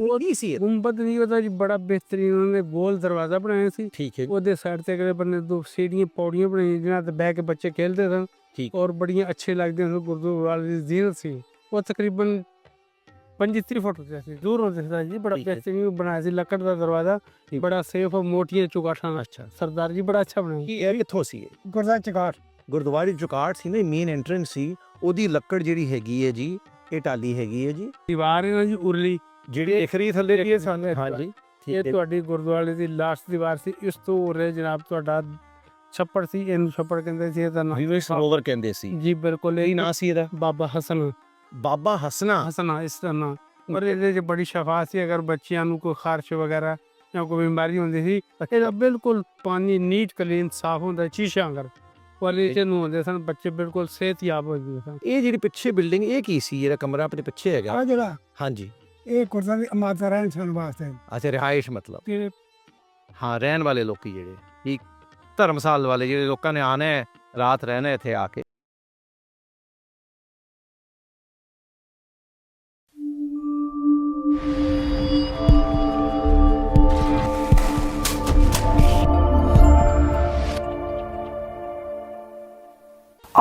ਉਹ ਕੀ ਸੀ? ਗੁੰਬਦ ਨਹੀਂ ਉਹਦਾ ਜੀ ਬੜਾ ਬਿਹਤਰੀਨ ਉਹਨੇ ਗੋਲ ਦਰਵਾਜ਼ਾ ਬਣਾਇਆ ਸੀ। ਠੀਕ ਹੈ। ਉਹਦੇ ਸਾਈਡ ਤੇ ਅਗਲੇ ਬੰਨੇ ਦੋ ਸੀੜੀਆਂ ਪੌੜੀਆਂ ਬਣਾਈਆਂ ਜਿਨ੍ਹਾਂ ਤੇ ਬਹਿ ਕੇ ਬੱਚੇ ਖੇਡਦੇ ਸਨ। ਠੀਕ। ਔਰ ਬੜੀਆਂ ਅੱਛੇ ਲੱਗਦੇ ਸਨ ਗੁਰਦੁਆਰੇ ਦੀ ਜ਼ੀਨਤ ਸੀ। ਉਹ ਤਕਰੀਬਨ 25 ਫੁੱਟ ਉੱਤੇ ਸੀ ਦੂਰ ਹੁੰਦੇ ਸੀ ਜੀ ਬੜਾ। ਬਿਹਤਰੀਨ ਬਣਾਇਆ ਸੀ ਲੱਕੜ ਦਾ ਦਰਵਾਜ਼ਾ। ਬੜਾ ਸੇਫ ਔਰ ਮੋਟੀਆਂ ਚੁਗਾਠਾਂ ਨਾਲ। ਅੱਛਾ। ਸਰਦਾਰ ਜੀ ਬੜਾ ਅੱਛਾ ਬਣਾਇਆ। ਕੀ ਇਹ ਕਿੱਥੋਂ ਸੀ ਇਹ? ਗੁਰਦਾ ਚਗਾਠ। ਗੁਰਦੁਆਰੇ ਜੁਕਾਟ ਸੀ ਨਾ ਮੇਨ ਐਂਟਰੈਂਸ ਸੀ। ਉਹਦੀ ਲੱਕੜ ਜਿਹੜੀ ਹੈਗੀ ਹੈ ਜੀ ਇਹ ਟਾਲੀ ਹੈਗੀ ਹੈ ਜੀ। ਦੀਵਾਰ ਹੈ ਨਾ ਜੀ ਉਰਲੀ। ਜਿਹੜੀ ਇਖਰੀ ਥੱਲੇ ਇਹ ਸਾਨੂੰ ਹਾਂਜੀ ਇਹ ਤੁਹਾਡੀ ਗੁਰਦੁਆਰੇ ਦੀ ਲਾਸਟ ਦੀਵਾਰ ਸੀ ਇਸ ਤੋਂ ਉਰੇ ਜਨਾਬ ਤੁਹਾਡਾ ਛੱਪੜ ਸੀ ਇਹਨੂੰ ਛੱਪੜ ਕਹਿੰਦੇ ਸੀ ਇਹਦਾ ਨਾਮ ਵਿਵੇ ਸਰੋਵਰ ਕਹਿੰਦੇ ਸੀ। ਜੀ ਬਿਲਕੁਲ ਇਹ ਨਾਂ ਸੀ ਇਹਦਾ? ਬਾਬਾ ਹਸਨ। ਬਾਬਾ ਹਸਨਾ? ਹਸਨਾ ਇਸ ਦਾ ਨਾਂ। ਔਰ ਇਹਦੇ 'ਚ ਬੜੀ ਸ਼ਫਾ ਸੀ ਅਗਰ ਬੱਚਿਆਂ ਨੂੰ ਕੋਈ ਖਾਰਸ਼ ਵਗੈਰਾ ਜਾਂ ਕੋਈ ਬਿਮਾਰੀ ਹੁੰਦੀ ਸੀ ਇਹਦਾ ਬਿਲਕੁਲ ਪਾਣੀ ਨੀਟ ਕਲੀਨ ਸਾਫ਼ ਹੁੰਦਾ ਸ਼ੀਸ਼ਾ ਅੰਗਰ ਇਹ 'ਚ ਨੂੰ ਹੁੰਦੇ ਸਨ ਬੱਚੇ ਬਿਲਕੁਲ ਸਿਹਤਯਾਬ ਹੋ ਜਾਂਦੇ ਸਨ। ਇਹ ਜਿਹੜੀ ਪਿੱਛੇ ਬਿਲਡਿੰਗ ਇਹ ਕੀ ਸੀ? ਜਿਹੜਾ ਕਮਰਾ ਆਪਣੇ ਪਿੱਛੇ ਹੈਗਾ? ਆ ਜਿਹੜਾ ਹਾਂਜੀ। ਇਹ ਕੁਰਤਾ ਦੀ ਮਾਤਾ ਰਹਿਣ ਸਨ ਵਾਸਤੇ। ਅੱਛਾ ਰਿਹਾਇਸ਼ ਮਤਲਬ। ਕਿ ਹਾਂ ਰਹਿਣ ਵਾਲੇ ਲੋਕੀ ਜਿਹੜੇ ਠੀਕ ਧਰਮਸਾਲ ਵਾਲੇ ਜਿਹੜੇ ਲੋਕਾਂ ਨੇ ਆਣਾ ਹੈ ਰਾਤ ਰਹਿਣਾ ਇੱਥੇ ਆ ਕੇ।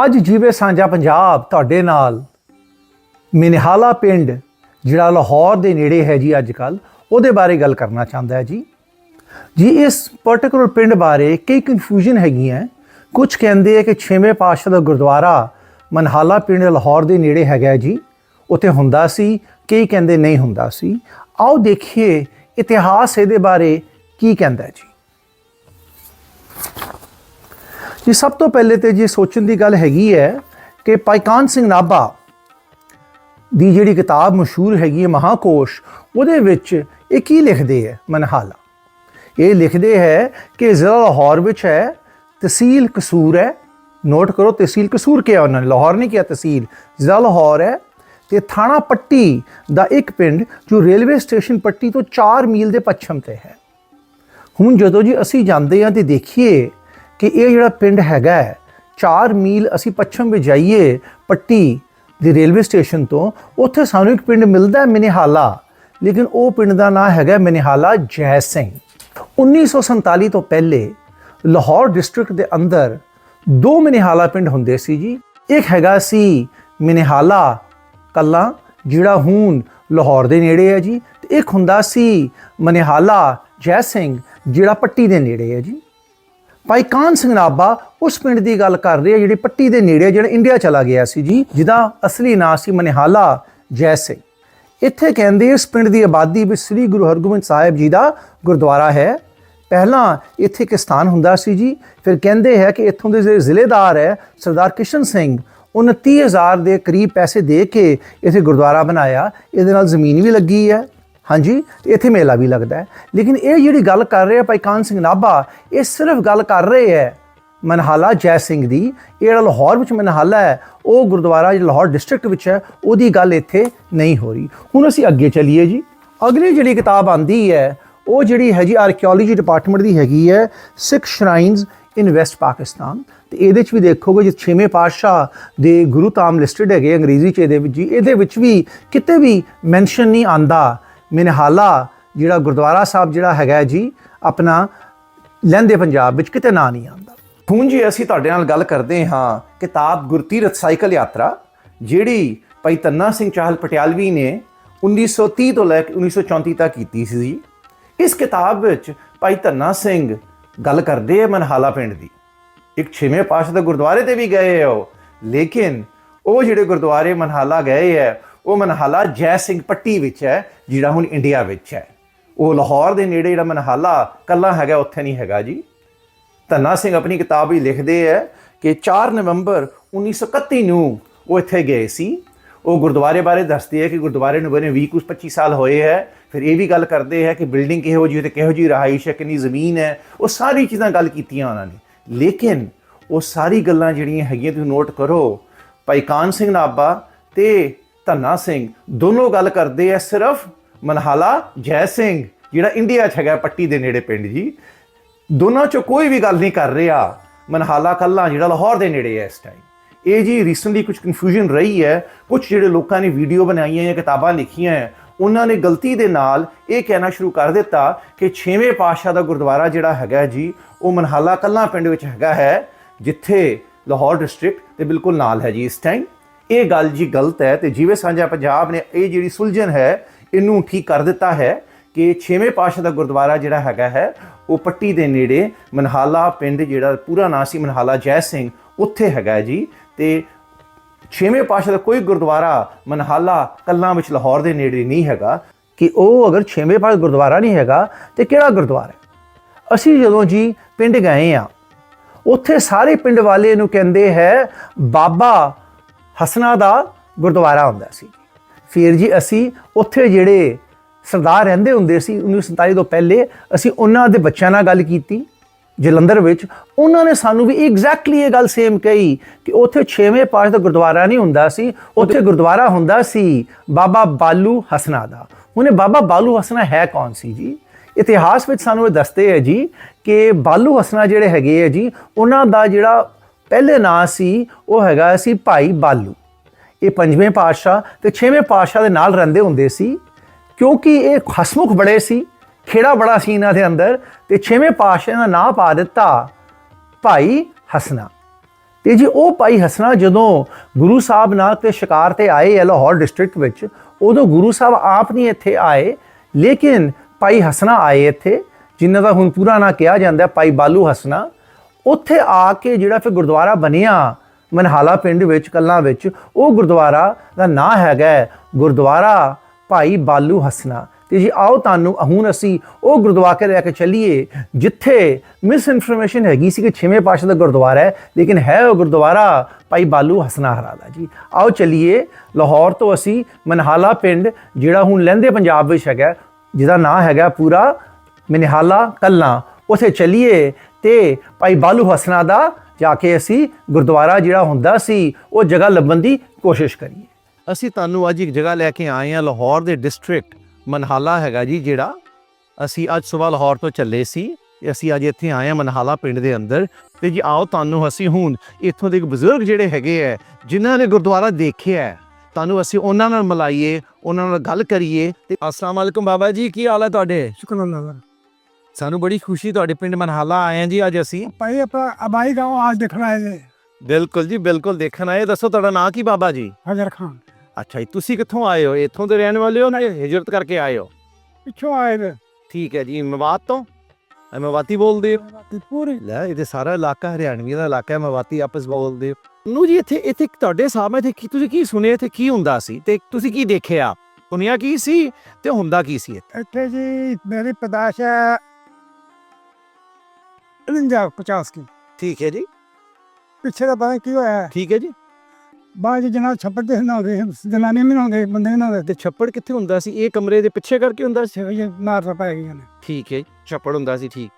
ਅੱਜ ਜੀਵੇ ਸਾਂਝਾ ਪੰਜਾਬ ਤੁਹਾਡੇ ਨਾਲ। ਮਿਨਹਾਲਾ ਪਿੰਡ ਜਿਹੜਾ ਲਾਹੌਰ ਦੇ ਨੇੜੇ ਹੈ ਜੀ ਅੱਜ ਕੱਲ ਉਹਦੇ ਬਾਰੇ ਗੱਲ ਕਰਨਾ ਚਾਹੁੰਦਾ ਹੈ ਜੀ। ਜੀ, ਇਸ ਪਾਰਟਿਕੂਲਰ ਪਿੰਡ ਬਾਰੇ ਕਈ ਕਨਫਿਊਜ਼ਨ ਹੈਗੀਆਂ ਕੁਝ ਕਹਿੰਦੇ ਆ ਕਿ ਛੇਵੇਂ ਪਾਤਸ਼ਾਹ ਦਾ ਗੁਰਦੁਆਰਾ ਮਨਹਾਲਾ ਪਿੰਡ ਲਾਹੌਰ ਦੇ ਨੇੜੇ ਹੈਗਾ ਜੀ। ਉੱਥੇ ਹੁੰਦਾ ਸੀ, ਕਈ ਕਹਿੰਦੇ ਨਹੀਂ ਹੁੰਦਾ ਸੀ। ਆਓ ਦੇਖੀਏ ਇਤਿਹਾਸ ਇਹਦੇ ਬਾਰੇ ਕੀ ਕਹਿੰਦਾ ਜੀ। ਜੀ, ਸਭ ਤੋਂ ਪਹਿਲੇ ਤੇ ਜੀ ਸੋਚਣ ਦੀ ਗੱਲ ਹੈਗੀ ਹੈ ਕਿ ਪਾਈਕਾਨ ਸਿੰਘ ਨਾਭਾ ਦੀ ਜਿਹੜੀ ਕਿਤਾਬ ਮਸ਼ਹੂਰ ਹੈਗੀ ਹੈ ਮਹਾਕੋਸ਼, ਉਹਦੇ ਵਿੱਚ ਇਹ ਕੀ ਲਿਖਦੇ ਹੈ ਮਨਹਾਲਾ? ਇਹ ਲਿਖਦੇ ਹੈ ਕਿ ਜ਼ਿਲ੍ਹਾ ਲਾਹੌਰ ਵਿੱਚ ਹੈ, ਤਹਿਸੀਲ ਕਸੂਰ ਹੈ। ਨੋਟ ਕਰੋ ਤਹਿਸੀਲ ਕਸੂਰ ਕਿਹਾ ਉਹਨਾਂ ਨੇ? ਲਾਹੌਰ ਨਹੀਂ ਕਿਹਾ ਤਹਿਸੀਲ, ਜ਼ਿਲ੍ਹਾ ਲਾਹੌਰ ਹੈ। ਤੇ ਥਾਣਾ ਪੱਟੀ ਦਾ ਇੱਕ ਪਿੰਡ ਜੋ ਰੇਲਵੇ ਸਟੇਸ਼ਨ ਪੱਟੀ ਤੋਂ 4 ਮੀਲ ਦੇ ਪੱਛਮ ਤੇ ਹੈ। ਹੁਣ ਜਦੋਂ ਜੀ ਅਸੀਂ ਜਾਂਦੇ ਹਾਂ ਤੇ ਦੇਖੀਏ ਕਿ ਇਹ ਜਿਹੜਾ ਪਿੰਡ ਹੈਗਾ ਹੈ 4 ਮੀਲ ਅਸੀਂ ਪੱਛਮ ਵਿੱਚ ਜਾਈਏ, ਪੱਟੀ ਦੀ ਰੇਲਵੇ ਸਟੇਸ਼ਨ ਤੋਂ, ਉੱਥੇ ਸਾਨੂੰ ਇੱਕ ਪਿੰਡ ਮਿਲਦਾ ਹੈ ਮਿਨਹਾਲਾ, ਲੇਕਿਨ ਉਹ ਪਿੰਡ ਦਾ ਨਾਂ ਹੈਗਾ ਮਨਿਹਾਲਾ ਜੈ ਸਿੰਘ। 1947 ਤੋਂ ਪਹਿਲੇ ਲਾਹੌਰ ਡਿਸਟ੍ਰਿਕਟ ਦੇ ਅੰਦਰ ਦੋ ਮਨਿਹਾਲਾ ਪਿੰਡ ਹੁੰਦੇ ਸੀ ਜੀ। ਇੱਕ ਹੈਗਾ ਸੀ ਮਨਿਹਾਲਾ ਕੱਲਾ, ਜਿਹੜਾ ਹੁਣ ਲਾਹੌਰ ਦੇ ਨੇੜੇ ਹੈ ਜੀ, ਤੇ ਇੱਕ ਹੁੰਦਾ ਸੀ ਮਨਿਹਾਲਾ ਜੈ ਸਿੰਘ, ਜਿਹੜਾ ਪੱਟੀ ਦੇ ਨੇੜੇ ਹੈ ਜੀ। ਭਾਈ ਕਾਨ ਸਿੰਘ ਨਾਭਾ ਉਸ ਪਿੰਡ ਦੀ ਗੱਲ ਕਰ ਰਹੇ ਆ ਜਿਹੜੀ ਪੱਟੀ ਦੇ ਨੇੜੇ ਜਿਹੜਾ ਇੰਡੀਆ ਚਲਾ ਗਿਆ ਸੀ ਜੀ, ਜਿਹਦਾ ਅਸਲੀ ਨਾਂ ਸੀ ਮਨਿਹਾਲਾ ਜੈ ਸਿੰਘ। ਇੱਥੇ ਕਹਿੰਦੇ ਇਸ ਪਿੰਡ ਦੀ ਆਬਾਦੀ ਵਿੱਚ ਸ੍ਰੀ ਗੁਰੂ ਹਰਗੋਬਿੰਦ ਸਾਹਿਬ ਜੀ ਦਾ ਗੁਰਦੁਆਰਾ ਹੈ। ਪਹਿਲਾਂ ਇੱਥੇ ਇੱਕ ਸਥਾਨ ਹੁੰਦਾ ਸੀ ਜੀ, ਫਿਰ ਕਹਿੰਦੇ ਹੈ ਕਿ ਇੱਥੋਂ ਦੇ ਜਿਹੜੇ ਜ਼ਿਲ੍ਹੇਦਾਰ ਹੈ, ਸਰਦਾਰ ਕਿਸ਼ਨ ਸਿੰਘ, ਉਹਨੇ 30000 ਦੇ ਕਰੀਬ ਪੈਸੇ ਦੇ ਕੇ ਇੱਥੇ ਗੁਰਦੁਆਰਾ ਬਣਾਇਆ। ਇਹਦੇ ਨਾਲ ਜ਼ਮੀਨ ਵੀ ਲੱਗੀ ਹੈ। ਹਾਂਜੀ, ਇੱਥੇ ਮੇਲਾ ਵੀ ਲੱਗਦਾ ਹੈ। ਲੇਕਿਨ ਇਹ ਜਿਹੜੀ ਗੱਲ ਕਰ ਰਹੇ ਆ ਭਾਈ ਕਾਨ ਸਿੰਘ ਨਾਭਾ, ਇਹ ਸਿਰਫ ਗੱਲ ਕਰ ਰਹੇ ਹੈ ਮਨਹਾਲਾ ਜੈ ਸਿੰਘ ਦੀ। ਇਹ ਜਿਹੜਾ ਲਾਹੌਰ ਵਿੱਚ ਮਨਹਾਲਾ ਹੈ, ਉਹ ਗੁਰਦੁਆਰਾ ਜਿਹੜਾ ਲਾਹੌਰ ਡਿਸਟ੍ਰਿਕਟ ਵਿੱਚ ਹੈ, ਉਹਦੀ ਗੱਲ ਇੱਥੇ ਨਹੀਂ ਹੋ ਰਹੀ। ਹੁਣ ਅਸੀਂ ਅੱਗੇ ਚੱਲੀਏ ਜੀ। ਅਗਲੀ ਜਿਹੜੀ ਕਿਤਾਬ ਆਂਦੀ ਹੈ, ਉਹ ਜਿਹੜੀ ਹੈ ਜੀ ਆਰਕੀਓਲੋਜੀ ਡਿਪਾਰਟਮੈਂਟ ਦੀ ਹੈਗੀ ਹੈ, ਸਿੱਖ ਸ਼ਰਾਈਨਸ ਇਨ ਵੈਸਟ ਪਾਕਿਸਤਾਨ ਤੇ ਇਹਦੇ ਚ ਵੀ ਦੇਖੋਗੇ ਜਿਸ ਛੇਵੇਂ ਪਾਤਸ਼ਾਹ ਦੇ ਗੁਰੂ ਧਾਮ ਲਿਸਟਡ ਹੈਗੇ ਅੰਗਰੇਜ਼ੀ ਚ ਇਹਦੇ ਵਿੱਚ ਜੀ। ਇਹਦੇ ਵਿੱਚ ਵੀ ਕਿਤੇ ਵੀ ਮੈਂਸ਼ਨ ਨਹੀਂ ਆਂਦਾ ਮਿਨਹਾਲਾ, ਜਿਹੜਾ ਗੁਰਦੁਆਰਾ ਸਾਹਿਬ ਜਿਹੜਾ ਹੈਗਾ ਜੀ, ਆਪਣਾ ਲਹਿੰਦੇ ਪੰਜਾਬ ਵਿੱਚ ਕਿਤੇ ਨਾਂ ਨਹੀਂ ਆਉਂਦਾ। ਹੁਣ ਜੀ ਅਸੀਂ ਤੁਹਾਡੇ ਨਾਲ ਗੱਲ ਕਰਦੇ ਹਾਂ ਕਿਤਾਬ ਗੁਰਤੀਰਥ ਸਾਈਕਲ ਯਾਤਰਾ, ਜਿਹੜੀ ਭਾਈ ਤੰਨਾ ਸਿੰਘ ਚਾਹਲ ਪਟਿਆਲਵੀ ਨੇ 1930 ਤੋਂ ਲੈ ਕੇ 1934 ਤੱਕ ਕੀਤੀ ਸੀ ਜੀ। ਇਸ ਕਿਤਾਬ ਵਿੱਚ ਭਾਈ ਧੰਨਾ ਸਿੰਘ ਗੱਲ ਕਰਦੇ ਹੈ ਮਨਹਾਲਾ ਪਿੰਡ ਦੀ। ਇੱਕ ਛੇਵੇਂ ਪਾਤਸ਼ਾਹ ਦੇ ਗੁਰਦੁਆਰੇ ਤੇ ਵੀ ਗਏ ਹੋ ਲੇਕਿਨ ਉਹ ਜਿਹੜੇ ਗੁਰਦੁਆਰੇ ਮਨਹਾਲਾ ਗਏ ਹੈ ਉਹ ਮਨਹਾਲਾ ਜੈ ਸਿੰਘ ਪੱਟੀ ਵਿੱਚ ਹੈ, ਜਿਹੜਾ ਹੁਣ ਇੰਡੀਆ ਵਿੱਚ ਹੈ। ਉਹ ਲਾਹੌਰ ਦੇ ਨੇੜੇ ਜਿਹੜਾ ਮਨਹਾਲਾ ਕੱਲਾ ਹੈਗਾ, ਉੱਥੇ ਨਹੀਂ ਹੈਗਾ ਜੀ। ਧੰਨਾ ਸਿੰਘ ਆਪਣੀ ਕਿਤਾਬ ਵਿੱਚ ਲਿਖਦੇ ਹੈ ਕਿ 4 ਨਵੰਬਰ 1931 ਨੂੰ ਉਹ ਇੱਥੇ ਗਏ ਸੀ। ਉਹ ਗੁਰਦੁਆਰੇ ਬਾਰੇ ਦੱਸਦੇ ਹੈ ਕਿ ਗੁਰਦੁਆਰੇ ਨੂੰ ਬਣੇ 20 ਕੁ 25 ਸਾਲ ਹੋਏ ਹੈ। ਫਿਰ ਇਹ ਵੀ ਗੱਲ ਕਰਦੇ ਹੈ ਕਿ ਬਿਲਡਿੰਗ ਕਿਹੋ ਜਿਹੀ ਤੇ ਕਿਹੋ ਜਿਹੀ ਰਹਾਇਸ਼ ਹੈ, ਕਿੰਨੀ ਜ਼ਮੀਨ ਹੈ। ਉਹ ਸਾਰੀ ਚੀਜ਼ਾਂ ਗੱਲ ਕੀਤੀਆਂ ਉਹਨਾਂ ਨੇ। ਲੇਕਿਨ ਉਹ ਸਾਰੀ ਗੱਲਾਂ ਜਿਹੜੀਆਂ ਹੈਗੀਆਂ, ਤੁਸੀਂ ਨੋਟ ਕਰੋ, ਭਾਈ ਕਾਨ ਸਿੰਘ ਨਾਭਾ ਤੇ ਧੰਨਾ ਸਿੰਘ। ਦੋਨੋਂ ਗੱਲ ਕਰਦੇ ਆ ਸਿਰਫ ਮਨਹਾਲਾ ਜੈ ਸਿੰਘ, ਜਿਹੜਾ ਇੰਡੀਆ 'ਚ ਹੈਗਾ ਪੱਟੀ ਦੇ ਨੇੜੇ ਪਿੰਡ ਜੀ। ਦੋਨਾਂ 'ਚੋਂ ਕੋਈ ਵੀ ਗੱਲ ਨਹੀਂ ਕਰ ਰਿਹਾ। ਮਨਹਾਲਾ ਕੱਲਾ ਜਿਹੜਾ ਲਾਹੌਰ ਦੇ ਨੇੜੇ ਹੈ ਇਸ ਟਾਈਮ ਇਹ ਜੀ ਰੀਸੈਂਟਲੀ ਕੁਝ ਕਨਫਿਊਜ਼ਨ ਰਹੀ ਹੈ। ਕੁਝ ਜਿਹੜੇ ਲੋਕਾਂ ਨੇ ਵੀਡੀਓ ਬਣਾਈਆਂ ਜਾਂ ਕਿਤਾਬਾਂ ਲਿਖੀਆਂ ਹੈ, ਉਹਨਾਂ ਨੇ ਗਲਤੀ ਦੇ ਨਾਲ ਇਹ ਕਹਿਣਾ ਸ਼ੁਰੂ ਕਰ ਦਿੱਤਾ ਕਿ 6ਵੇਂ ਪਾਤਸ਼ਾਹ ਦਾ ਗੁਰਦੁਆਰਾ ਜਿਹੜਾ ਹੈਗਾ ਜੀ, ਉਹ ਮਨਹਾਲਾ ਕੱਲਾ ਪਿੰਡ ਵਿੱਚ ਹੈਗਾ ਹੈ, ਜਿੱਥੇ ਲਾਹੌਰ ਡਿਸਟ੍ਰਿਕਟ ਦੇ ਬਿਲਕੁਲ ਨਾਲ ਹੈ ਜੀ ਇਸ ਟਾਈਮ ਇਹ ਗੱਲ ਜੀ ਗਲਤ ਹੈ ਤੇ ਜਿਵੇਂ ਸਾਂਝਾ ਪੰਜਾਬ ਨੇ ਇਹ ਜਿਹੜੀ ਸੁਲਝਣ ਹੈ, ਇਹਨੂੰ ਠੀਕ ਕਰ ਦਿੱਤਾ ਹੈ ਕਿ 6ਵੇਂ ਪਾਤਸ਼ਾਹ ਦਾ ਗੁਰਦੁਆਰਾ ਜਿਹੜਾ ਹੈਗਾ ਹੈ, ਉਹ ਪੱਟੀ ਦੇ ਨੇੜੇ ਮਨਹਾਲਾ ਪਿੰਡ ਜਿਹੜਾ ਪੂਰਾ ਨਾਂ ਸੀ ਮਨਹਾਲਾ ਜੈ ਸਿੰਘ, ਉੱਥੇ ਹੈਗਾ ਜੀ। ਤੇ ਛੇਵੇਂ ਪਾਤਸ਼ਾਹ ਦਾ ਕੋਈ ਗੁਰਦੁਆਰਾ ਮਨਹਾਲਾ ਕੱਲਾਂ ਵਿੱਚ ਲਾਹੌਰ ਦੇ ਨੇੜੇ ਨਹੀਂ ਹੈਗਾ ਕਿ ਉਹ ਅਗਰ ਛੇਵੇਂ ਪਾਤਸ਼ਾਹ ਗੁਰਦੁਆਰਾ ਨਹੀਂ ਹੈਗਾ, ਤੇ ਕਿਹੜਾ ਗੁਰਦੁਆਰਾ ਅਸੀਂ ਜਦੋਂ ਜੀ ਪਿੰਡ ਗਏ ਆ ਉੱਥੇ ਸਾਰੇ ਪਿੰਡ ਵਾਲੇ ਨੂੰ ਕਹਿੰਦੇ ਹੈ, ਬਾਬਾ ਹਸਨਾ ਦਾ ਗੁਰਦੁਆਰਾ ਹੁੰਦਾ ਸੀ। ਫਿਰ ਜੀ ਅਸੀਂ ਉੱਥੇ ਜਿਹੜੇ ਸਰਦਾਰ ਰਹਿੰਦੇ ਹੁੰਦੇ ਸੀ 1947 ਤੋਂ ਪਹਿਲੇ ਅਸੀਂ ਉਹਨਾਂ ਦੇ ਬੱਚਿਆਂ ਨਾਲ ਗੱਲ ਕੀਤੀ, ਜਲੰਧਰ ਵਿੱਚ। ਉਹਨਾਂ ਨੇ ਸਾਨੂੰ ਵੀ ਐਗਜ਼ੈਕਟਲੀ ਇਹ ਗੱਲ ਸੇਮ ਕਹੀ ਕਿ ਉੱਥੇ 6ਵੇਂ ਪਾਸ਼ ਦਾ ਗੁਰਦੁਆਰਾ ਨਹੀਂ ਹੁੰਦਾ ਸੀ, ਉੱਥੇ ਗੁਰਦੁਆਰਾ ਹੁੰਦਾ ਸੀ ਬਾਬਾ ਬਾਲੂ ਹਸਨਾ ਦਾ। ਉਹਨੇ ਬਾਬਾ ਬਾਲੂ ਹਸਨਾ ਹੈ ਕੌਣ ਸੀ ਜੀ? ਇਤਿਹਾਸ ਵਿੱਚ ਸਾਨੂੰ ਇਹ ਦੱਸਦੇ ਹੈ ਜੀ ਕਿ ਬਾਲੂ ਹਸਨਾ ਜਿਹੜੇ ਹੈਗੇ ਹੈ ਜੀ, ਉਹਨਾਂ ਦਾ ਜਿਹੜਾ ਪਹਿਲੇ ਨਾਂ ਸੀ, ਉਹ ਹੈਗਾ ਸੀ ਭਾਈ ਬਾਲੂ। ਇਹ ਪੰਜਵੇਂ ਪਾਤਸ਼ਾਹ ਤੇ ਛੇਵੇਂ ਪਾਤਸ਼ਾਹ ਦੇ ਨਾਲ ਰਹਿੰਦੇ ਹੁੰਦੇ ਸੀ। ਕਿਉਂਕਿ ਇਹ ਹਸਮੁਖ ਬੜੇ ਸੀ, ਖੇੜਾ ਬੜਾ ਸੀ ਇਹਨਾਂ ਦੇ ਅੰਦਰ ਤੇ ਛੇਵੇਂ ਪਾਤਸ਼ਾਹ ਦਾ ਨਾਂ ਪਾ ਦਿੱਤਾ ਭਾਈ ਹਸਨਾ। ਤੇ ਜੀ ਉਹ ਭਾਈ ਹਸਨਾ ਜਦੋਂ ਗੁਰੂ ਸਾਹਿਬ ਨਾਲ ਤੇ ਸ਼ਿਕਾਰ ਤੇ ਆਏ ਹੈ ਲਾਹੌਰ ਡਿਸਟ੍ਰਿਕਟ ਵਿੱਚ, ਉਦੋਂ ਗੁਰੂ ਸਾਹਿਬ ਆਪ ਨਹੀਂ ਇੱਥੇ ਆਏ, ਲੇਕਿਨ ਭਾਈ ਹਸਨਾ ਆਏ ਇੱਥੇ, ਜਿਨ੍ਹਾਂ ਦਾ ਹੁਣ ਪੂਰਾ ਨਾਂ ਕਿਹਾ ਜਾਂਦਾ ਭਾਈ ਬਾਲੂ ਹਸਨਾ। ਉੱਥੇ ਆ ਕੇ ਜਿਹੜਾ ਫਿਰ ਗੁਰਦੁਆਰਾ ਬਣਿਆ, ਮਨਹਾਲਾ ਪਿੰਡ ਵਿੱਚ, ਕੱਲਾਂ ਵਿੱਚ, ਉਹ ਗੁਰਦੁਆਰਾ ਦਾ ਨਾਂ ਹੈਗਾ ਗੁਰਦੁਆਰਾ ਭਾਈ ਬਾਲੂ ਹਸਨਾ। ਤੇ ਜੀ ਆਓ ਤੁਹਾਨੂੰ, ਹੁਣ ਅਸੀਂ ਉਹ ਗੁਰਦੁਆਰਾ ਲੈ ਕੇ ਚੱਲੀਏ, ਜਿੱਥੇ ਮਿਸ ਇਨਫੋਰਮੇਸ਼ਨ ਹੈਗੀ ਸੀ ਕਿ ਛੇਵੇਂ ਪਾਤਸ਼ਾਹ ਦਾ ਗੁਰਦੁਆਰਾ ਹੈ, ਲੇਕਿਨ ਹੈ ਉਹ ਗੁਰਦੁਆਰਾ ਭਾਈ ਬਾਲੂ ਹਸਨਾ ਹਰਾ ਦਾ ਜੀ। ਆਓ ਚੱਲੀਏ, ਲਾਹੌਰ ਤੋਂ ਅਸੀਂ ਮਨਹਾਲਾ ਪਿੰਡ, ਜਿਹੜਾ ਹੁਣ ਲਹਿੰਦੇ ਪੰਜਾਬ ਵਿੱਚ ਹੈਗਾ, ਜਿਹਦਾ ਨਾਂ ਹੈਗਾ ਪੂਰਾ ਮਨਹਾਲਾ ਕੱਲਾਂ। ਉਥੇ ਚੱਲੀਏ ਤੇ ਭਾਈ ਬਾਲੂ ਹਸਨਾ ਦਾ ਜਾ ਕੇ ਅਸੀਂ ਗੁਰਦੁਆਰਾ ਜਿਹੜਾ ਹੁੰਦਾ ਸੀ ਉਹ ਜਗ੍ਹਾ ਲੱਭਣ ਦੀ ਕੋਸ਼ਿਸ਼ ਕਰੀਏ। ਅਸੀਂ ਤੁਹਾਨੂੰ ਅੱਜ ਇੱਕ ਜਗ੍ਹਾ ਲੈ ਕੇ ਆਏ ਹਾਂ ਲਾਹੌਰ ਦੇ ਡਿਸਟ੍ਰਿਕਟ ਮਨਹਾਲਾ ਹੈਗਾ ਜੀ ਜਿਹੜਾ ਅਸੀਂ ਅੱਜ ਸਵੇਰ ਲਾਹੌਰ ਤੋਂ ਚੱਲੇ ਸੀ। ਅਸੀਂ ਅੱਜ ਇੱਥੇ ਆਏ ਹਾਂ ਮਨਹਾਲਾ ਪਿੰਡ ਦੇ ਅੰਦਰ। ਤੇ ਜੀ ਆਓ ਤੁਹਾਨੂੰ ਅਸੀਂ ਹੁਣ ਇੱਥੋਂ ਦੇ ਇੱਕ ਬਜ਼ੁਰਗ ਜਿਹੜੇ ਹੈਗੇ ਐ ਜਿਨ੍ਹਾਂ ਨੇ ਗੁਰਦੁਆਰਾ ਦੇਖਿਆ ਹੈ ਤੁਹਾਨੂੰ ਅਸੀਂ ਉਹਨਾਂ ਨਾਲ ਮਿਲਾਈਏ ਉਹਨਾਂ ਨਾਲ ਗੱਲ ਕਰੀਏ। ਤੇ ਅਸਲਾਮ ਅਲੈਕਮ ਬਾਬਾ ਜੀ ਕੀ ਹਾਲ ਹੈ ਤੁਹਾਡੇ? ਸ਼ੁਕਰ ਅੱਲਾਹ ਦਾ ਸਾਨੂੰ ਬੜੀ ਖੁਸ਼ੀ ਤੁਹਾਡੇ ਪਿੰਡ ਮਨਹਾਲਾ ਆਏ ਆ ਜੀ ਅੱਜ ਅਸੀਂ। ਭਾਈ ਆਪਣਾ ਅਬਾਈ گاؤں ਆਜ ਦੇਖਣ ਆਏ ਨੇ ਬਿਲਕੁਲ ਜੀ ਬਿਲਕੁਲ ਦੇਖਣ ਆਏ। ਦੱਸੋ ਤੁਹਾਡਾ ਨਾਂ ਕੀ ਬਾਬਾ ਜੀ? ਹਜ਼ਰ ਖਾਨ। ਅੱਛਾ ਜੀ ਤੁਸੀਂ ਕਿੱਥੋਂ ਆਏ ਹੋ? ਇੱਥੋਂ ਦੇ ਰਹਿਣ ਵਾਲੇ ਹੋ ਨਾ ਹਿਜਰਤ ਕਰਕੇ ਆਏ ਹੋ? ਪਿੱਛੋਂ ਆਏ ਨੇ। ਠੀਕ ਹੈ ਜੀ ਮਵਾਤ ਤੋਂ? ਐ ਮਵਾਤੀ ਬੋਲਦੇ ਹੋ? ਪੂਰੇ। ਲੈ ਇਹਦੇ ਸਾਰਾ ਇਲਾਕਾ ਹਰਿਆਣਵੀ ਦਾ ਇਲਾਕਾ ਹੈ ਮਵਾਤੀ ਆਪਸ ਬੋਲਦੇ ਨੂੰ ਜੀ ਇੱਥੇ ਇੱਥੇ ਤੁਹਾਡੇ ਸਾਹਮਣੇ ਤੇ ਕੀ ਤੁਸੀਂ ਕੀ ਸੁਣਿਆ? ਇੱਥੇ ਕੀ ਹੁੰਦਾ ਸੀ? ਤੇ ਤੁਸੀਂ ਕੀ ਦੇਖਿਆ? ਦੁਨੀਆ ਕੀ ਸੀ? ਤੇ ਹੁੰਦਾ ਕੀ ਸੀ ਇੱਥੇ? ਜੀ ਮੇਰੀ ਪਦਾਸ਼ ਹੈ 49 50 ਕੀ ਠੀਕ ਹੈ ਜੀ। ਪਿੱਛੇ ਦਾ ਪਤਾ ਨੀ ਕੀ ਹੋਇਆ। ਹੈ। ਠੀਕ ਹੈ ਜੀ। ਬਾਅਦ ਚ ਜਨਾਬ ਛੱਪੜ ਤੇ ਨਾ ਹੁੰਦੇ ਜਨਾਨੀ ਵੀ ਨਾ ਹੁੰਦੇ ਬੰਦੇ ਵੀ ਨਾ ਹੁੰਦੇ ਤੇ ਛੱਪੜ ਕਿੱਥੇ ਹੁੰਦਾ ਸੀ? ਇਹ ਕਮਰੇ ਦੇ ਪਿੱਛੇ ਕਰਕੇ ਹੁੰਦਾ ਸੀ? ਤੇ ਇਹ ਮਾਰ ਪੈ ਗਈਆਂ ਨੇ। ਠੀਕ ਹੈ ਛੱਪੜ ਹੁੰਦਾ ਸੀ ਠੀਕ।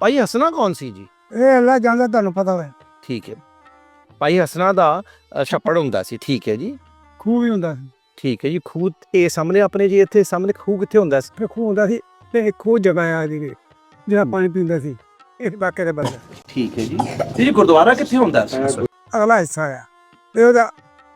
ਭਾਈ ਹਸਨਾ ਕੌਣ ਸੀ ਜੀ? ਇਹ ਅੱਲਾ ਜਾਂਦਾ ਤੁਹਾਨੂੰ ਪਤਾ ਹੋਵੇ ਠੀਕ ਹੈ। ਭਾਈ ਹਸਨਾ ਦਾ ਅ, ਛੱਪੜ ਹੁੰਦਾ ਸੀ ਠੀਕ ਹੈ ਜੀ। ਖੂਹ ਵੀ ਹੁੰਦਾ ਸੀ। ਠੀਕ ਹੈ ਜੀ ਖੂਹ ਇਹ ਸਾਹਮਣੇ ਆਪਣੇ ਜੀ ਇੱਥੇ ਸਾਹਮਣੇ ਖੂਹ ਕਿੱਥੇ ਹੁੰਦਾ ਸੀ? ਫਿਰ ਖੂਹ ਹੁੰਦਾ ਸੀ ਤੇ ਇੱਕ ਖੂਹ ਜਗ੍ਹਾ ਆ ਦੀ ਜਿਹੜਾ ਪਾਣੀ ਪੀਂਦਾ ਸੀ। ਇਸ ਬਾਕੇ ਦੇ ਬੰਦੇ। ਠੀਕ ਹੈ ਜੀ। ਤੇ ਜੀ ਗੁਰਦੁਆਰਾ ਕਿੱਥੇ ਹੁੰਦਾ? ਸੀ ਅਗਲਾ ਹਿੱਸਾ ਆ। ਤੇ ਉਹਦਾ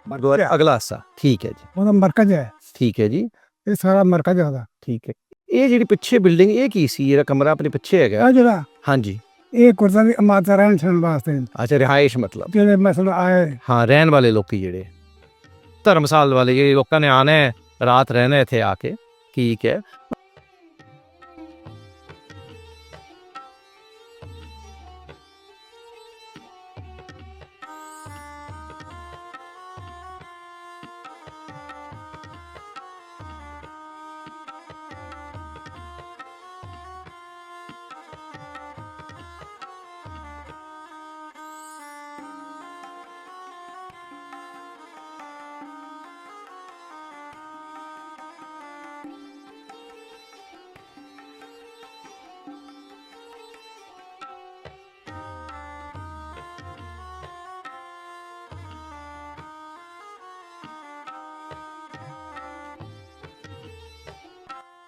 ਗੁਰਦੁਆਰਾ ਅਗਲਾ ਹਿੱਸਾ। ਠੀਕ ਹੈ ਜੀ। ਉਹਦਾ ਮਰਕਜ਼ ਹੈ। ਠੀਕ ਹੈ ਜੀ। ਇਹ ਸਾਰਾ ਮਰਕਜ਼ ਉਹਦਾ। ਠੀਕ ਹੈ। ਇਹ ਜਿਹੜੀ ਪਿੱਛੇ ਬਿਲਡਿੰਗ ਇਹ ਕੀ ਸੀ? ਜਿਹੜਾ ਕਮਰਾ ਆਪਣੇ ਪਿੱਛੇ ਹੈਗਾ? ਆ ਜਿਹੜਾ ਹਾਂਜੀ। ਇਹ ਕੁਰਸਾ ਵੀ ਮਾਤਾ ਰਹਿਣ ਛਣ ਵਾਸਤੇ। ਅੱਛਾ ਰਿਹਾਇਸ਼ ਮਤਲਬ। ਜਿਹੜੇ ਮਸਲਾ ਆਏ। ਹਾਂ ਰਹਿਣ ਵਾਲੇ ਲੋਕੀ ਜਿਹੜੇ। ਧਰਮਸਾਲ ਵਾਲੇ ਜਿਹੜੇ ਲੋਕਾਂ ਨੇ ਆਣਾ ਹੈ ਰਾਤ ਰਹਿਣਾ ਇੱਥੇ ਆ ਕੇ। ਠੀਕ ਹੈ।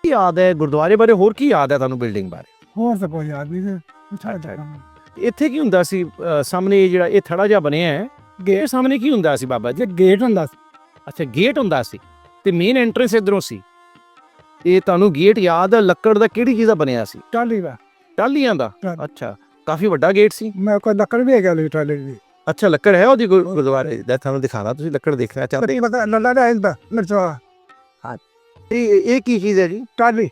ਕੀ ਯਾਦ ਹੈ ਗੁਰਦੁਆਰੇ ਬਾਰੇ? ਹੋਰ ਕੀ ਯਾਦ ਹੈ ਤੁਹਾਨੂੰ ਬਿਲਡਿੰਗ ਬਾਰੇ? ਹੋਰ ਤਾਂ ਕੋਈ ਯਾਦ ਨਹੀਂ ਅੱਛਾ। ਜਾ ਇੱਥੇ ਕੀ ਹੁੰਦਾ ਸੀ? ਅ, ਸਾਹਮਣੇ ਇਹ ਜਿਹੜਾ ਇਹ ਥੜਾ ਜਿਹਾ ਬਣਿਆ ਹੈ ਗੇਟ ਸਾਹਮਣੇ ਕੀ ਹੁੰਦਾ ਸੀ ਬਾਬਾ ਜੀ? ਜੇ ਗੇਟ ਹੁੰਦਾ ਸੀ। ਅੱਛਾ ਗੇਟ ਹੁੰਦਾ ਸੀ। ਤੇ ਮੇਨ ਐਂਟਰੈਂਸ ਇਧਰੋਂ ਸੀ। ਇਹ ਤੁਹਾਨੂੰ ਗੇਟ ਯਾਦ ਹੈ? ਲੱਕੜ ਦਾ ਕਿਹੜੀ ਚੀਜ਼ ਦਾ ਬਣਿਆ ਸੀ? ਟਾਲੀ ਦਾ। ਟਾਲੀਆਂ ਦਾ? ਟਾਹਲੀ। ਅੱਛਾ ਕਾਫੀ ਵੱਡਾ ਗੇਟ ਸੀ। ਮੈਂ ਕੋਈ ਲੱਕੜ ਵੀ ਹੈਗਾ ਲਈ ਟਾਲੀ ਦੀ। ਅੱਛਾ ਲੱਕੜ ਹੈ ਉਹਦੀ ਗੁਰ- ਗੁਰਦੁਆਰੇ? ਦਾ ਤੁਹਾਨੂੰ ਦਿਖਾਣਾ ਤੁਸੀਂ ਲੱਕੜ ਦੇਖਣਾ ਚਾਹਤੇ ਪਤਾ ਲੱਲਾ ਦਾ ਇੰਦਾ ਮਰਚਾ ਇਹ ਇਹ ਕੀ ਚੀਜ਼ ਹੈ ਜੀ? ਟਾਲੀ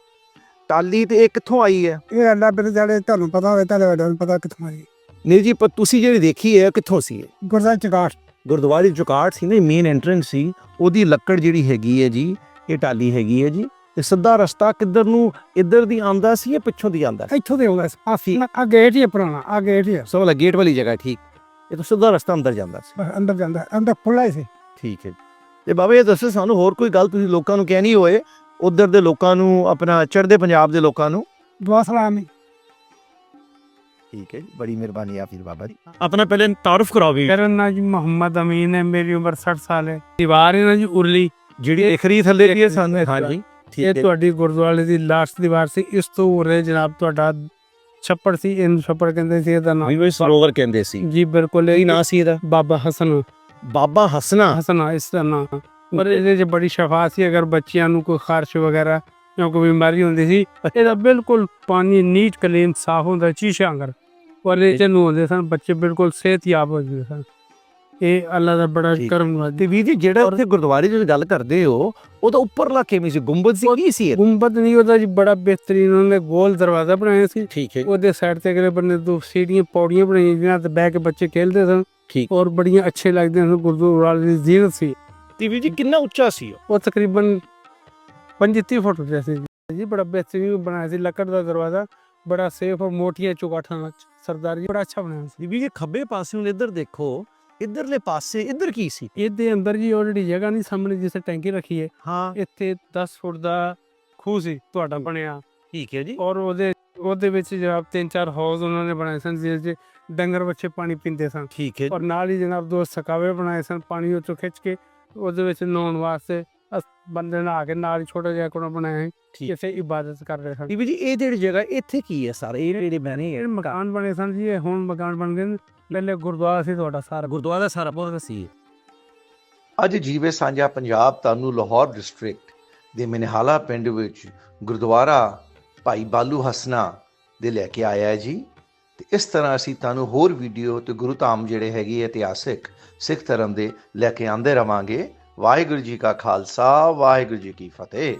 ਟਾਲੀ ਤੇ ਇਹ ਕਿੱਥੋਂ ਆਈ ਹੈ? ਇਹ ਅੱਲਾ ਬਿਰ ਜਾਲੇ ਤੁਹਾਨੂੰ ਪਤਾ ਹੋਵੇ ਤਾਂ ਵੱਡਾ ਪਤਾ ਕਿੱਥੋਂ ਆਈ ਨਹੀਂ ਜੀ ਪਰ ਤੁਸੀਂ ਜਿਹੜੀ ਦੇਖੀ ਹੈ ਕਿੱਥੋਂ ਸੀ ਇਹ? ਗੁਰਦਾਸ ਚਗਾਟ ਗੁਰਦੁਆਰੇ ਚੁਕਾਟ ਸੀ ਨਾ ਮੇਨ ਐਂਟਰੈਂਸ ਸੀ। ਉਹਦੀ ਲੱਕੜ ਜਿਹੜੀ ਹੈਗੀ ਹੈ ਜੀ ਇਹ ਟਾਲੀ ਹੈਗੀ ਹੈ ਜੀ। ਤੇ ਸਿੱਧਾ ਰਸਤਾ ਕਿੱਧਰ ਨੂੰ ਇੱਧਰ ਦੀ ਆਂਦਾ ਸੀ ਜਾਂ ਪਿੱਛੋਂ ਦੀ ਆਂਦਾ ਸੀ? ਇੱਥੋਂ ਦੇ ਆਉਂਦਾ ਸੀ। ਆ ਫੀ ਆ ਗੇਟ ਹੀ ਹੈ ਪੁਰਾਣਾ ਆ ਗੇਟ ਹੀ ਹੈ। ਸੋ ਵਾਲਾ ਗੇਟ ਵਾਲੀ ਜਗ੍ਹਾ ਠੀਕ। ਇਹ ਤਾਂ ਸਿੱਧਾ ਰਸਤਾ ਅੰਦਰ ਜਾਂਦਾ ਸੀ। ਅੰਦਰ ਜਾਂਦਾ ਅੰਦਰ ਖੁੱਲਾ ਸੀ। ਠੀਕ ਹੈ। ਤੇ ਬਾਬਾ ਇਹ ਦੱਸੋ ਸਾਨੂੰ ਹੋਰ ਕੋਈ ਗੱਲ ਤੁਸੀਂ ਲੋਕਾਂ ਨੂੰ ਕਹਿਣੀ ਹੋਏ ਉਧਰ ਦੇ ਲੋਕਾਂ ਨੂੰ ਆਪਣਾ ਚੜ੍ਹਦੇ ਪੰਜਾਬ ਦੇ ਲੋਕਾਂ ਨੂੰ? ਦੁਆ ਸਲਾਮ ਹੈ ਠੀਕ ਹੈ ਜੀ ਬੜੀ ਮਿਹਰਬਾਨੀ ਆ ਫਿਰ ਬਾਬਾ ਜੀ। ਆਪਣਾ ਪਹਿਲੇ ਤਾਰਫ ਕਰਾਓ ਵੀ। ਮੇਰਾ ਨਾਂ ਜੀ ਮੁਹੰਮਦ ਅਮੀਨ ਹੈ ਮੇਰੀ ਉਮਰ 60 ਸਾਲ ਹੈ। ਦੀਵਾਰ ਹੈ ਨਾ ਜੀ ਉਰਲੀ। ਜਿਹੜੀ ਇਖਰੀ ਥੱਲੇ ਦੀ ਸਾਨੂੰ ਇਹ- ਹਾਂਜੀ। ਇਹ ਤੁਹਾਡੀ ਗੁਰਦੁਆਰੇ ਦੀ ਲਾਸਟ ਦੀਵਾਰ ਸੀ ਇਸ ਤੋਂ ਉਰੇ ਜਨਾਬ ਤੁਹਾਡਾ ਛੱਪੜ ਸੀ ਇਹਨੂੰ ਛੱਪੜ ਕਹਿੰਦੇ ਸੀ ਇਹਦਾ ਨਾਮ ਵੀ ਸਰੋਵਰ ਕਹਿੰਦੇ ਸੀ। ਜੀ ਬਿਲਕੁਲ। ਇਹ ਨਾਂ ਸੀ ਇਹਦਾ? ਬਾਬਾ ਹਸਨ। ਬਾਬਾ ਹਸਨਾ ਹਸਨ ਇਸ ਦਾ ਨਾਮ ਪਰ ਇਹਦੇ 'ਚ ਬੜੀ ਸ਼ਫਾ ਸੀ ਅਗਰ ਬੱਚਿਆਂ ਨੂੰ ਕੋਈ ਖਾਰਸ਼ ਵਗੈਰਾ ਜਾਂ ਕੋਈ ਬਿਮਾਰੀ ਹੁੰਦੀ ਸੀ ਇਹਦਾ ਬਿਲਕੁਲ ਪਾਣੀ ਨੀਟ ਕਲੀਨ ਸਾਫ਼ ਹੁੰਦਾ ਸ਼ੀਸ਼ਾ ਅੰਗਰ ਪਰ ਇਹ ਨੂੰ ਹੁੰਦੇ ਸਨ ਬੱਚੇ ਬਿਲਕੁਲ ਸਿਹਤਯਾਬ ਹੋ ਜਾਂਦੇ ਸਨ। ਇਹ ਅੱਲਾ ਦਾ ਬੜਾ। ਕਰਮ ਨਵਾਜ਼ੀ ਤੇ ਵੀਰ ਜੀ ਜਿਹੜਾ ਉੱਥੇ ਗੁਰਦੁਆਰੇ ਦੀ ਗੱਲ ਕਰਦੇ ਹੋ ਉਹਦਾ ਉੱਪਰਲਾ ਕਿਵੇਂ ਸੀ? ਗੁੰਬਦ ਸੀ ਕੀ ਸੀ? ਗੁੰਬਦ ਨਹੀਂ ਉਹਦਾ ਜੀ ਬੜਾ ਬਿਹਤਰੀਨ ਉਹਨਾਂ ਨੇ ਗੋਲ ਦਰਵਾਜ਼ਾ ਬਣਾਇਆ ਸੀ। ਠੀਕ ਹੈ ਉਹਦੇ ਸਾਈਡ ਤੇ ਅਗਲੇ ਬੰਨੇ ਦੋ ਸੀੜੀਆਂ ਪੌੜੀਆਂ ਬਣਾਈਆਂ ਜਿਨ੍ਹਾਂ ਤੇ ਬਹਿ ਕੇ ਬੱਚੇ ਖੇਡਦੇ ਸਨ। ਠੀਕ। ਔਰ ਬੜੀਆਂ ਅੱਛੇ ਲੱਗਦੇ ਸਨ ਗੁਰਦੁਆਰੇ ਦੀ ਜ਼ੀਨਤ ਸੀ। ਤੇ ਵੀਰ ਜੀ ਕਿੰਨਾ ਉੱਚਾ ਸੀ ਉਹ? ਉਹ ਤਕਰੀਬਨ 35 ਫੁੱਟ ਉੱਚਾ ਸੀ ਜੀ। ਬੜਾ ਬਿਹਤਰੀਨ ਬਣਾਇਆ ਸੀ ਲੱਕੜ ਦਾ ਦਰਵਾਜ਼ਾ। ਬੜਾ ਸੇਫ ਔਰ ਮੋਟੀਆਂ ਚੁਗਾਠਾਂ ਨਾਲ ਸਰਦਾਰੀ ਬੜਾ ਅੱਛਾ ਬਣਾਇਆ ਸੀ। ਤੇ ਵੀਰ ਜੀ ਖੱਬੇ ਪਾਸੇ ਨੂੰ ਇੱਧਰ ਦੇਖੋ ਇੱਧਰਲੇ ਪਾਸੇ ਇੱਧਰ ਕੀ ਸੀ? ਇਹਦੇ ਅੰਦਰ ਜੀ ਉਹ ਜਿਹੜੀ ਜਗ੍ਹਾ ਨਹੀਂ ਸਾਹਮਣੇ ਜਿਸੇ ਟੈਂਕੀ ਰੱਖੀ ਹੈ ਹਾਂ। ਇੱਥੇ 10 ਫੁੱਟ ਦਾ ਖੂਹ ਸੀ ਤੁਹਾਡਾ ਬਣਿਆ। ਠੀਕ ਹੈ ਜੀ। ਔਰ ਉਹਦੇ ਉਹਦੇ ਵਿੱਚ ਜਨਾਬ ਤਿੰਨ ਚਾਰ ਹੌਜ਼ ਉਹਨਾਂ ਨੇ ਬਣਾਏ ਸਨ ਜਿਹਦੇ 'ਚ ਡੰਗਰ ਬੱਚੇ ਪਾਣੀ ਪੀਂਦੇ ਸਨ। ਠੀਕ ਹੈ। ਔਰ ਨਾਲ ਹੀ ਜਨਾਬ ਦੋ ਸਕਾਵੇ ਬਣਾਏ ਸਨ ਪਾਣੀ ਉੱਚੋਂ ਖਿੱਚ ਕੇ ਉਹਦੇ ਵਿੱਚ ਨਹਾਉਣ ਵਾਸਤੇ ਬੰਦੇ ਨਹਾ ਕੇ ਨਾਲ ਹੀ ਛੋਟਾ ਜਿਹਾ ਕੋਣਾ ਬਣਾਇਆ ਹੈ। ਇੱਥੇ ਇਬਾਦਤ ਕਰ ਰਹੇ ਸਨ। ਤੇ ਜੀ ਇਹ ਜਿਹੜੀ ਜਗ੍ਹਾ ਇੱਥੇ ਕੀ ਹੈ ਸਾਰਾ? ਇਹ ਜਿਹੜੇ ਬਣੇ ਇਹ ਮਕਾਨ ਬਣੇ ਸਨ ਜੀ ਇਹ ਹੁਣ ਮਕਾਨ ਬਣ ਗਏ ਪਹਿਲੇ ਗੁਰਦੁਆਰਾ ਸੀ ਤੁਹਾਡਾ ਸਾਰਾ। ਗੁਰਦੁਆਰਾ ਸਾਰਾ ਬਹੁਤ ਸੀ। ਅੱਜ ਜੀਵੇ ਸਾਂਝਾ ਪੰਜਾਬ ਤੁਹਾਨੂੰ ਲਾਹੌਰ ਡਿਸਟ੍ਰਿਕਟ ਦੇ ਮਨਹਾਲਾ ਪਿੰਡ ਵਿੱਚ ਗੁਰਦੁਆਰਾ ਭਾਈ ਬਾਲੂ ਹਸਨਾ ਦੇ ਲੈ ਕੇ ਆਇਆ ਹੈ ਜੀ। ਤੇ ਇਸ ਤਰ੍ਹਾਂ ਅਸੀਂ ਤੁਹਾਨੂੰ ਹੋਰ ਵੀਡੀਓ ਤੇ ਗੁਰੂ ਧਾਮ ਜਿਹੜੇ ਹੈਗੇ ਇਤਿਹਾਸਿਕ ਸਿੱਖ ਧਰਮ ਦੇ ਲੈ ਕੇ ਆਂਦੇ ਰਵਾਂਗੇ। ਵਾਹਿਗੁਰੂ ਜੀ ਕਾ ਖਾਲਸਾ, ਵਾਹਿਗੁਰੂ ਜੀ ਕੀ ਫਤਿਹ।